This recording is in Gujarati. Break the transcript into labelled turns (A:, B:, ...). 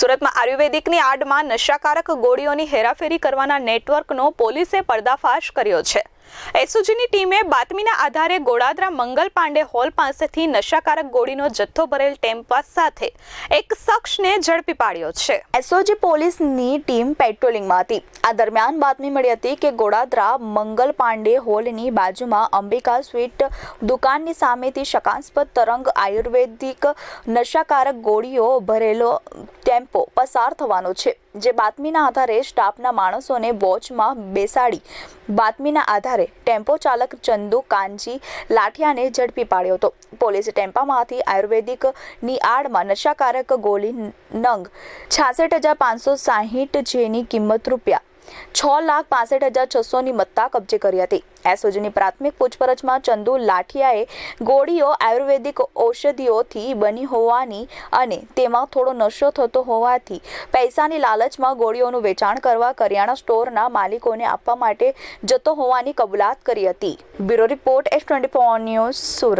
A: સુરતમાં આયુર્વેદિકની આડમાં નશાકારક ગોળીઓની હેરાફેરી કરવાના નેટવર્કનો પોલીસે પર્દાફાશ કર્યો છે. એસઓજીની ટીમે બાતમીના આધારે ગોળાદરા મંગલ પાંડે હોલ પાસેથી નશાકારક ગોળીનો જથ્થો ભરેલ ટેમ્પા સાથે એક શખ્સને ઝડપી પાડ્યો છે.
B: એસઓજી પોલીસની ટીમ પેટ્રોલિંગમાં હતી આ દરમિયાન બાતમી મળી હતી કે ગોડાદરા મંગલ પાંડે હોલની બાજુમાં અંબિકા સ્વીટ દુકાનની સામેથી શકાસ્પદ તરંગ આયુર્વેદિક નશાકારક ગોળીઓ ભરેલો ટેમ્પો પસાર થવાનો છે, જે બાતમીના આધારે સ્ટાફના માણસોને વોચમાં બેસાડી બાતમીના આધારે ટેમ્પો ચાલક ચંદુ કાનજી લાઠિયાને ઝડપી પાડ્યો હતો. પોલીસે ટેમ્પામાંથી આયુર્વેદિકની આડમાં નશાકારક ગોળી નંગ છાસઠ હજાર પાંચસો સાહીઠ જેની કિંમત રૂપિયા છ લાખ પાસઠ હજાર છસોની મત્તા કબજે કરી હતી. એસઓજીની પ્રાથમિક પૂછપરછમાં ચંદુ લાઠિયાએ ગોળીઓ આયુર્વેદિક ઔષધિઓથી બની હોવાની અને તેમાં થોડો નશો થતો હોવાથી પૈસાની લાલચમાં ગોળીઓનું વેચાણ કરવા કરિયાણા સ્ટોરના માલિકોને આપવા માટે જતો હોવાની કબૂલાત કરી હતી. Bureau report S twenty four news Surat.